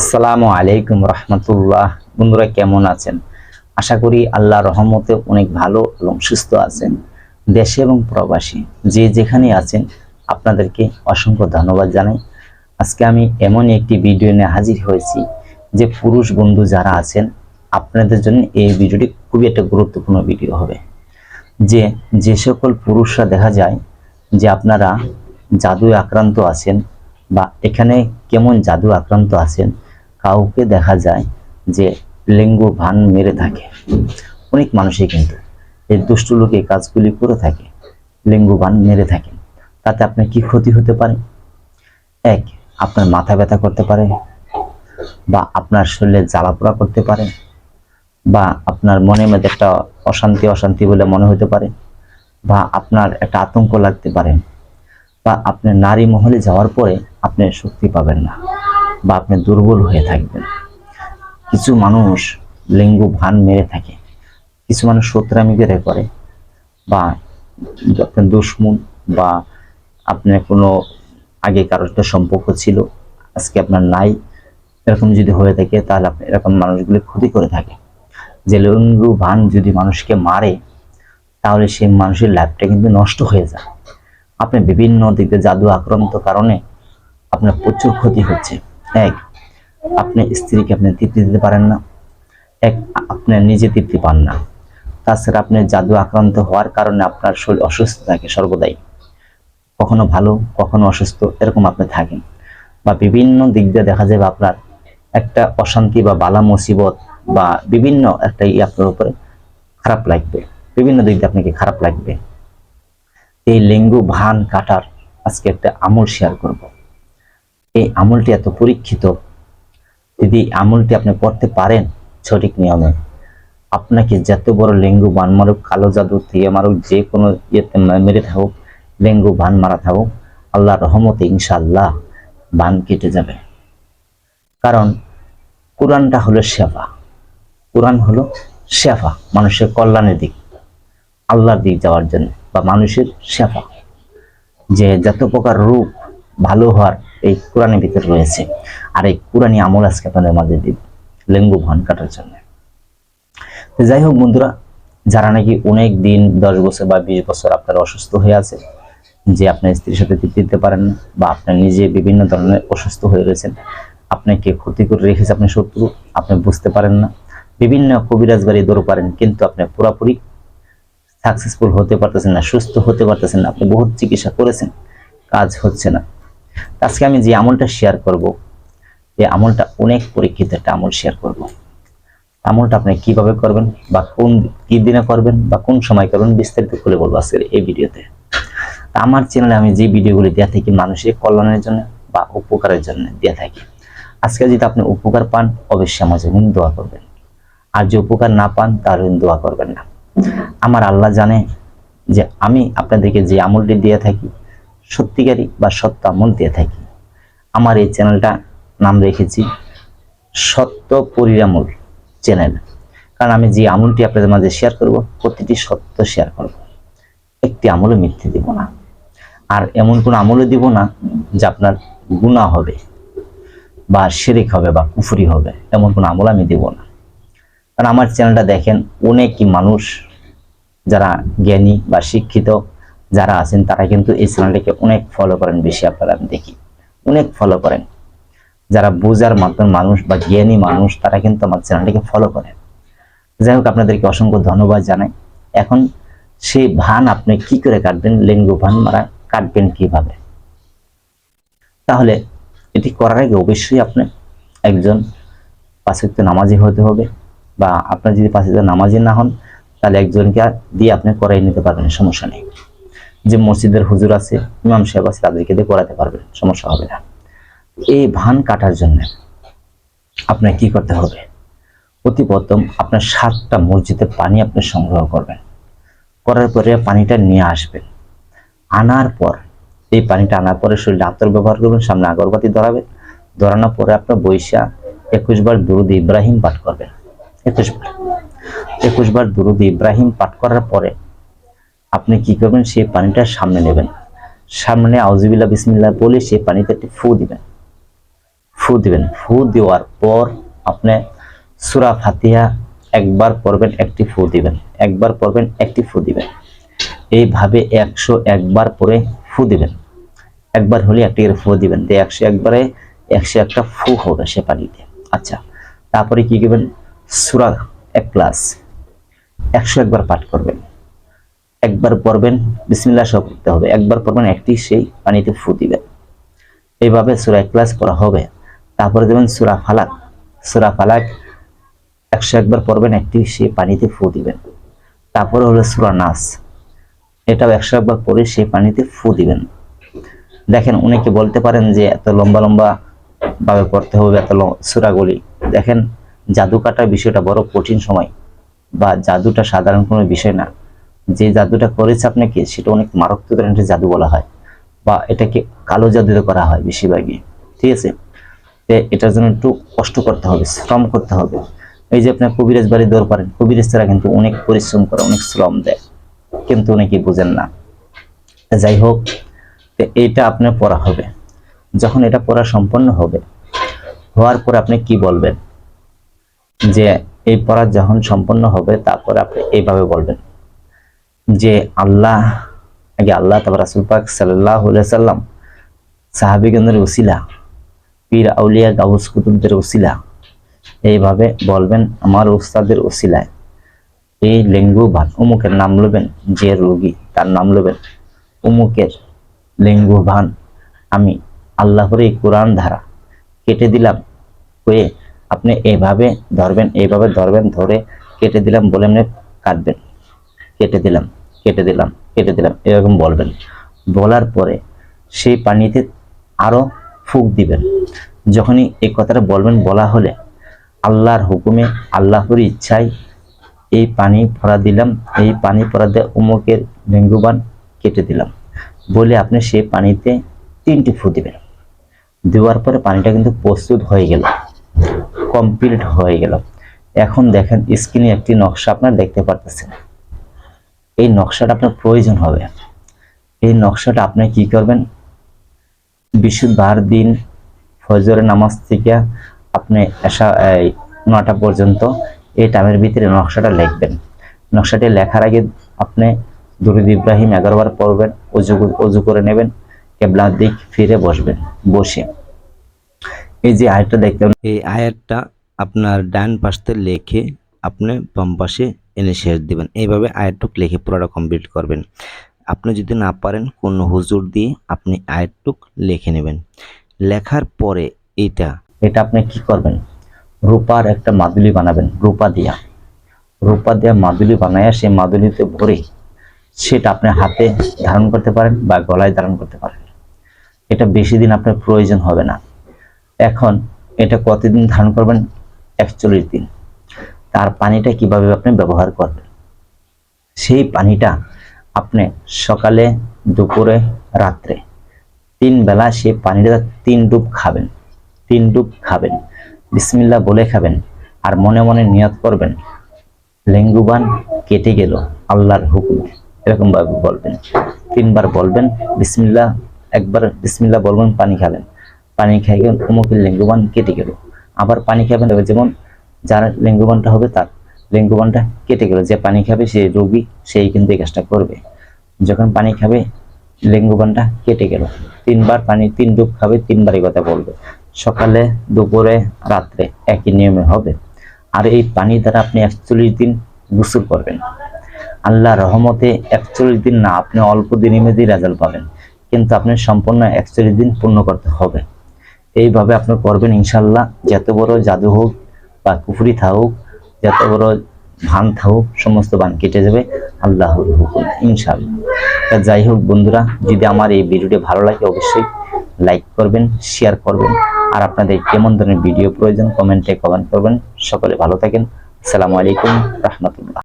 আসসালামু আলাইকুম রহমতুল্লাহ। বন্ধুরা, কেমন আছেন? আশা করি আল্লাহ রহমতে অনেক ভালো এবং সুস্থ আছেন। দেশে এবং প্রবাসী যে যেখানে আছেন, আপনাদেরকে অসংখ্য ধন্যবাদ জানাই। আজকে আমি এমনই একটি ভিডিও নিয়ে হাজির হয়েছি যে পুরুষ বন্ধু যারা আছেন, আপনাদের জন্য এই ভিডিওটি খুবই একটা গুরুত্বপূর্ণ ভিডিও হবে। যে যে সকল পুরুষরা দেখা যায় যে আপনারা জাদুয়ে আক্রান্ত আছেন বা এখানে কেমন জাদু আক্রান্ত আছেন কাউকে দেখা যায় যে লিঙ্গ ভান মেরে থাকে। অনেক মানুষই কিন্তু এই দুষ্ট লোকে কাজগুলি করে থাকে, লিঙ্গ ভান মেরে থাকে তাতে আপনার কি ক্ষতি হতে পারে? এক, আপনার মাথা ব্যথা করতে পারে বা আপনার শরীরে জ্বালাপোড়া করতে পারে বা আপনার মনের মধ্যে একটা অশান্তি অশান্তি বলে মনে হতে পারে বা আপনার একটা আতঙ্ক লাগতে পারে বা আপনি নারী মহলে যাওয়ার পরে আপনি শক্তি পাবেন না। বা আপনি দুর্বল হয়ে থাকবেন। কিছু মানুষ লিঙ্গ ভান মেরে থাকে। কিছু মানুষ সত্রামি বেড়ে করে বা আপনার দুশ্মন বা আপনার কোনো আগে কারোর সাথে সম্পর্ক ছিল, আজকে আপনার নাই, এরকম যদি হয়ে থাকে তাহলে আপনি এরকম মানুষগুলি ক্ষতি করে থাকে। যে লিঙ্গ ভান যদি মানুষকে মারে, তাহলে সেই মানুষের লাইফটা কিন্তু নষ্ট হয়ে যায়। আপনি বিভিন্ন দিকে জাদু আক্রান্ত কারণে আপনার প্রচুর ক্ষতি হচ্ছে। এক, আপনি স্ত্রীকে আপনি তৃপ্তি দিতে পারেন না। এক, আপনি নিজে তৃপ্তি পান না। তাছাড়া আপনি জাদু আক্রান্ত হওয়ার কারণে আপনার শরীর অসুস্থ থাকে সর্বদাই কখনো ভালো, কখনো অসুস্থ, এরকম আপনি থাকেন। বা বিভিন্ন দিক দিয়ে দেখা যাবে আপনার একটা অশান্তি বা বালা মুসিবত বা বিভিন্ন একটা ই আপনার উপরে খারাপ লাগবে। বিভিন্ন দিক দিয়ে আপনাকে খারাপ লাগবে। এই লিঙ্গ ভান কাটার আজকে একটা আমল শেয়ার করব। এই আমলটি এত পরীক্ষিত। যদি আমলটি আপনি পড়তে পারেন সঠিক নিয়মে, আপনাকে যত বড় লিঙ্গু বান মারুক, কালো জাদু থেকে মারুক, যে কোনো ইয়েতে মেরে থাকুক, লিঙ্গু বান মারা থাকুক আল্লাহ রহমতে ইনশাল্লাহ বান কেটে যাবে। কারণ কোরআনটা হলো শেফা। কোরআন হলো শেফা, মানুষের কল্যাণের দিক। আল্লাহর দিক যাওয়ার জন্য বা মানুষের শেফা। যে যত প্রকার রূপ ভালো হওয়ার এই কোরআনের ভিতরে রয়েছে। আর এই কোরআনই আমল আজকে আপনাদের মাঝে দিব লিঙ্গ ভান কাটার জন্য। যাই হোক বন্ধুরা, যারা নাকি অনেক দিন, দশ বছর বা বিশ বছর আপনারা অসুস্থ হয়ে আছে যে আপনার স্ত্রীর সাথে তৃপ্তি দিতে পারেন বা আপনার নিজে বিভিন্ন ধরনের অসুস্থ হয়ে রয়েছেন, আপনাকে ক্ষতি করে রেখেছে আপনি শত্রু, আপনি বুঝতে পারেন না। বিভিন্ন কবিরাজ বাড়ি দৌড় পারেন, কিন্তু আপনি পুরাপুরি সাকসেসফুল হতে পারতেছেন না, সুস্থ হতে পারতেছেন না, আপনি বহুত চিকিৎসা করেছেন, কাজ হচ্ছে না। আজকে আমি যে আমলটা শেয়ার করব এই আমলটা অনেক পরীক্ষিত একটা আমল শেয়ার করব। আমলটা আপনি কীভাবে করবেন বা কোন কি দিনে করবেন বা কোন সময় করবেন বিস্তারিত খুলে বলব আজকের এই ভিডিওতে। আমার চ্যানেলে আমি যে ভিডিওগুলি দেওয়া থাকি মানুষের কল্যাণের জন্য বা উপকারের জন্য দেওয়া থাকি। আজকে যদি আপনি উপকার পান, অবশ্যই আমার জন্য দোয়া করবেন। আর যে উপকার না পান তাহলে দোয়া করবেন না। আমার আল্লাহ জানে যে আমি আপনাদেরকে যে আমলটি দিয়ে থাকি সত্যিকারী বা সত্য আমল দিয়ে থাকি। আমার এই চ্যানেলটা নাম রেখেছি সত্য পরিরামল চ্যানেল কারণ আমি যে আমলটি আপনাদের মাঝে শেয়ার করব, প্রতিটি সত্য শেয়ার করব। একটি আমলও মিথ্যে দিব না। আর এমন কোনো আমলও দিব না যে আপনার গুণা হবে বা শিরিক হবে বা কুফুরি হবে। এমন কোনো আমল আমি দিব না। কারণ আমার চ্যানেলটা দেখেন অনেকই মানুষ যারা জ্ঞানী বা শিক্ষিত যারা আছেন, তারা কিন্তু এই চ্যানেলটাকে অনেক ফলো করেন বেশি আপনারা আমি দেখি। অনেক ফলো করেন। যারা বোঝার মতন মানুষ বা জ্ঞানী মানুষ, তারা কিন্তু আমার চ্যানেলটাকে ফলো করেন। যাই হোক, আপনাদেরকে অসংখ্য ধন্যবাদ জানাই। এখন সেই ভান আপনি কি করে কাটবেন? লিঙ্গ ভান মারা কাটবেন কীভাবে? তাহলে এটি করার আগে অবশ্যই আপনি একজন পাঁচক্ত নামাজি হতে হবে বা আপনার যদি পাঁচক্ত নামাজি না হন, তাহলে একজনকে দিয়ে আপনি করাই নিতে পারবেন, সমস্যা নেই। যে মসজিদের হুজুর আছে, ইমাম সাহেব আছে, তাদেরকে দিয়ে করাতে পারবেন সমস্যা হবে না। এই ভান কাটার জন্য আপনার কি করতে হবে? অতি প্রথম আপনার সাতটা মসজিদের পানি আপনি সংগ্রহ করবেন। করার পরে পানিটা নিয়ে আসবেন। আনার পর, এই পানিটা আনার পরে শরীরে আতর ব্যবহার করবেন, সামনে আগরবাতি ধরাবেন। ধরানোর পরে আপনার বৈশা একুশ বার দুরুদ ইব্রাহিম পাঠ করবেন। একুশ বার একুশ বার দুরুদ ইব্রাহিম পাঠ করার পরে আপনি কি করবেন? সেই পানিটা সামনে নেবেন। সামনে আউজিবিল্লা বিসমিল্লাহ বলে সেই পানিতে একটি ফু দিবেন। ফু দিবেন। ফু দেওয়ার পর আপনি সুরা ফাতিহা একবার পড়বেন, একটি ফু দিবেন। একবার পড়বেন, একটি ফু দিবেন। এইভাবে একশো একবার পরে ফু দিবেন। একবার হলে একটি করে ফু দিবেন। দিয়ে একশো একবারে একশো একটা ফু হবে সে পানিতে। আচ্ছা তারপরে কি করবেন? সুরা এক ক্লাস একশো একবার পাঠ করবেন। একবার পড়বেন, বিসমিল্লাহ সহ করতে হবে। একবার পড়বেন, একটি সেই পানিতে ফু দিবেন। এইভাবে সুরা ক্লাস পড়া হবে। তারপরে দেবেন সুরা ফালাক। সুরা ফালাক, একশো একবার পড়বেন, একটি সেই পানিতে ফু দিবেন। তারপরে হলো সুরা নাস। এটাও একশো একবার পরে সেই পানিতে ফু দিবেন। দেখেন, অনেকে বলতে পারেন যে এত লম্বা লম্বা ভাবে পড়তে হবে, এত সূরাগুলি। দেখেন জাদু কাটার বিষয়টা বড় কঠিন সময়, বা জাদুটা সাধারণ কোনো বিষয় না। যে জাদুটা করেছে আপনাকে, সেটা অনেক মারাত্মক ধরনের জাদু বলা হয় বা এটাকে কালো জাদু করা হয় বেশিরভাগই, ঠিক আছে? এটার জন্য একটু কষ্ট করতে হবে, শ্রম করতে হবে। এই যে আপনার কবিরাজ বাড়ি দৌড় পারেন কবিরাজ তারা কিন্তু অনেক পরিশ্রম করে, অনেক শ্রম দেয়, কিন্তু অনেকে বুঝেন না। যাই হোক এটা আপনার পড়া হবে। যখন এটা পড়া সম্পন্ন হবে, হওয়ার পর আপনি কি বলবেন? যে এই পড়া যখন সম্পন্ন হবে, তারপরে আপনি এইভাবে বলবেন। যে আল্লাহ, আগে আল্লাহ, তারপর রাসুল পাক সাল্লাহ সাল্লাম সাহাবিগঞ্জের উসিলা পীর আউলিয়া গাউস কুতুবদের উসিলা এইভাবে বলবেন, আমার ওস্তাদের উসিলায় এই লেঙ্গু ভান অমুকের নাম লবেন যে রোগী, তার নাম লবেন অমুকের লেঙ্গু ভান। আমি আল্লাহর এই কোরআন ধারা কেটে দিলাম হয়ে আপনি এইভাবে ধরবেন এইভাবে ধরবেন, ধরে কেটে দিলাম বলে এমনি কাটবেন কেটে দিলাম। কেটে দিলাম কেটে দিলাম, এরকম বলবেন। বলার পরে সেই পানিতে আরও ফুক দিবেন। যখনই এই কথাটা বলবেন, বলা হলে আল্লাহর হুকুমে, আল্লাহর ইচ্ছায় এই পানি ভরা দিলাম, এই পানি ভরা দিয়ে উমুকের ডেঙ্গুবান কেটে দিলাম। বলে আপনি সেই পানিতে তিনটি ফু দিবেন। দেওয়ার পরে পানিটা কিন্তু প্রস্তুত হয়ে গেল, কমপ্লিট হয়ে গেল। এখন দেখেন স্ক্রিনে একটি নকশা আপনার দেখতে পারতেছেন। এই নকশাটা আপনার প্রয়োজন হবে। এই নকশাটা আপনি কি করবেন? বিশুদ্ধবার দিন ফজরের নামাজ থেকে আপনি এসা নটা পর্যন্ত এই টাইমের ভিতরে নকশাটা লিখবেন। নকশাটি লেখার আগে আপনি দুরুদ ইব্রাহিম এগারোবার পড়বেন অজু অজু করে নেবেন, কেবলার দিক ফিরে বসবেন, বসে। এই যে আয়াতটা দেখতে এই আয়াতটা আপনার ডান পাশে লেখে আপনি বাম পাশে এনে শেষ দিবেন। এইভাবে আয়াতটুক লিখে পুরোটা কমপ্লিট করবেন। আপনি যদি না পারেন, কোনো হুজুর দিয়ে আপনি আয়াতটুক লিখে নেবেন। লেখার পরে এটা এটা আপনি কি করবেন? রূপার একটা মাদুলি বানাবেন, রূপা দিয়া। রূপা দিয়া মাদুলি বানায়া সেই মাদুলিতে ভরে সেটা আপনি হাতে ধারণ করতে পারেন বা গলায় ধারণ করতে পারেন। এটা বেশি দিন আপনার প্রয়োজন হবে না। এখন এটা কতদিন ধারণ করবেন? একচল্লিশ দিন। তার পানিটা কীভাবে আপনি ব্যবহার করবেন? সেই পানিটা আপনি সকালে, দুপুরে, রাত্রে তিন বেলা সেই পানিটা তিন ডুব খাবেন, তিন ডুব খাবেন, বিসমিল্লাহ বলে খাবেন আর মনে মনে নিয়ত করবেন লেঙ্গুবান কেটে গেল, আল্লাহর হুকুমে। এরকম ভাবে বলবেন। তিনবার বলবেন, বিসমিল্লাহ, একবার বিসমিল্লাহ বলবেন, পানি খাবেন। পানি খেয়ে গেলেন অমুকের লেঙ্গুবান কেটে গেল। আবার পানি খাবেন, যেমন যার লেঙ্গুবানটা হবে তার লেঙ্গুবানটা কেটে গেল। যে পানি খাবে সেই রোগী, সেই কিন্তু এই কাজটা করবে। যখন পানি খাবে, লেঙ্গুবানটা কেটে গেল। তিনবার পানি, তিন ডুব খাবে তিনবারই কথা বলবে। সকালে, দুপুরে, রাত্রে একই নিয়মে হবে। আর এই পানি দ্বারা আপনি একচল্লিশ দিন গোসল করবেন। আল্লাহ রহমতে একচল্লিশ দিন না, আপনি অল্প দিনের মধ্যেই রেজাল্ট পাবেন। কিন্তু আপনি সম্পূর্ণ একচল্লিশ দিন পূর্ণ করতে হবে। এইভাবে আপনি করবেন ইনশাল্লাহ যত বড় জাদু হোক বা কুফুরি থাকুক, যত বড় ভান থাকুক, সমস্ত বান কেটে যাবে আল্লাহ হুকুম ইনশাল্লাহ যাই হোক বন্ধুরা, যদি আমার এই ভিডিওটি ভালো লাগে অবশ্যই লাইক করবেন, শেয়ার করবেন, আর আপনাদের কেমন ধরনের ভিডিও প্রয়োজন, কমেন্টে কমেন্ট করবেন। সকলে ভালো থাকেন। আসসালামু আলাইকুম, রহমতুল্লাহ।